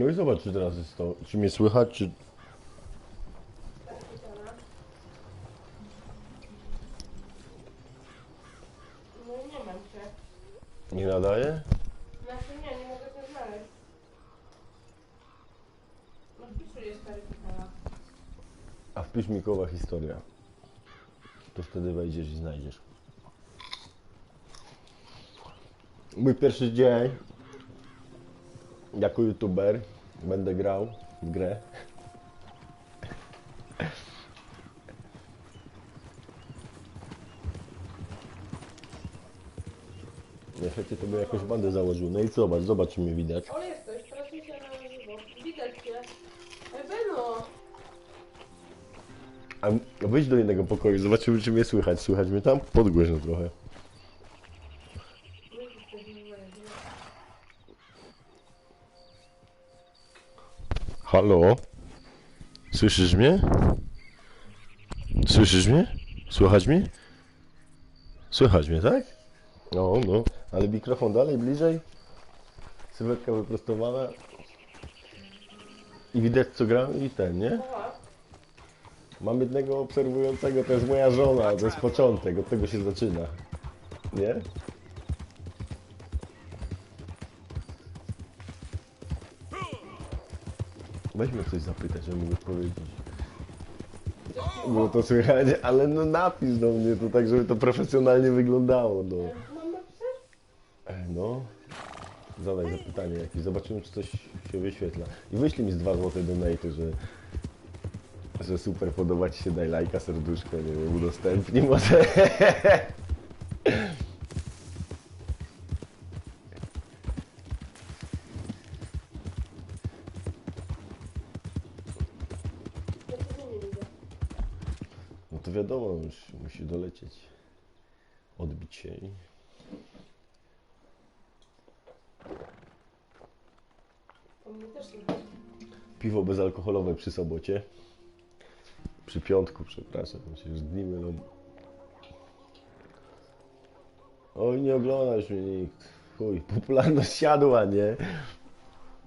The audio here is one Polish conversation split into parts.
No i zobacz, czy teraz jest to, czy mnie słychać, czy... No nie mam cię. Nie nadaje? Znaczy nie, nie mogę cię znaleźć. No wpisuję stary kanał. A wpisz Mikowa historia. To wtedy wejdziesz i znajdziesz. Mój pierwszy dzień jako youtuber będę grał w grę. Niestety to by jakąś bandę założył. No i zobacz, zobacz czy mnie widać. O, jesteś, teraz mi się na żywo. Widać cię. Ej, Beno! A wyjdź do innego pokoju, zobaczymy czy mnie słychać. Słychać mnie tam? Podgłośno trochę. Halo? Słyszysz mnie? Słyszysz mnie? Słychać mnie? Słychać mnie, tak? No, no, ale mikrofon dalej, bliżej. Sylwetka wyprostowana. I widać co gram i ten, nie? Mam jednego obserwującego, to jest moja żona, to jest początek, od tego się zaczyna. Nie? Weźmy coś zapytać, że mógł powiedzieć. Było to słychać, ale no napisz do mnie to tak, żeby to profesjonalnie wyglądało, no. Mam napisać? E, No. Zadaj zapytanie jakieś, zobaczymy czy coś się wyświetla. I wyślij mi z dwa złote donaty, że, że super podoba Ci się, daj lajka, serduszko, nie wiem, udostępnij może. to wiadomo, już musi dolecieć. Odbić się i... Piwo bezalkoholowe przy sobocie. Przy piątku, przepraszam, się już dni mylą. Oj, nie oglądasz mnie nikt. Chuj, popularność siadła, nie?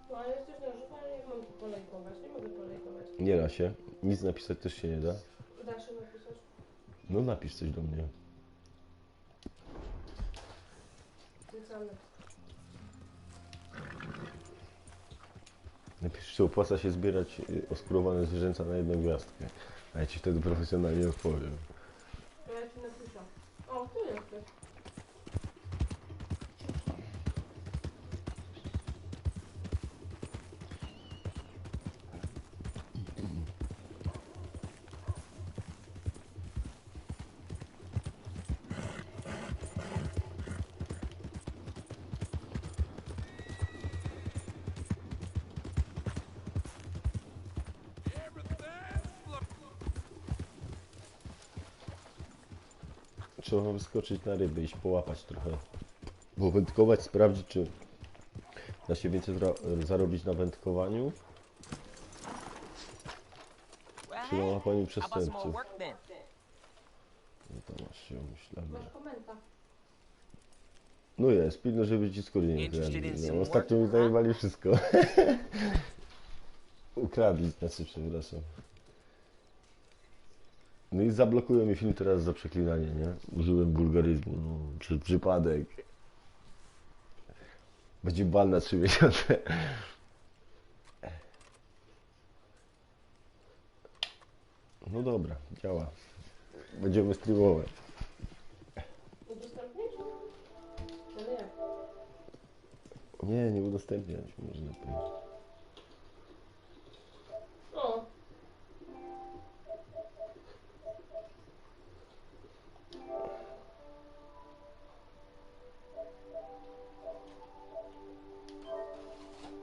No ale jesteś na żywo, ale nie mam polejkować. Nie mogę polejkować. Nie da się. Nic napisać też się nie da. No napisz coś do mnie. Napisz. Czy opłaca się zbierać y, oskurowane zwierzęta na jedną gwiazdkę. A ja ci wtedy profesjonalnie odpowiem. Ja ci napiszę. O, tu jesteś. Trzeba wyskoczyć na ryby, iść połapać trochę. Powędkować, sprawdzić, czy da się więcej zarobić na wędkowaniu, czy na łapaniu przestępców. No to masz się myślałem. No jest, pilno, żeby ci skóry nie ukradli. No, ostatnio mi zajebali wszystko. Ukradli, znaczy przepraszam. No i zablokują mi film teraz za przeklinanie, nie? Użyłem bulgaryzmu, no, przez przypadek. Będzie ban na 3 miesiące. No dobra, działa. Będziemy streamować. Nie, nie udostępniać, może lepiej.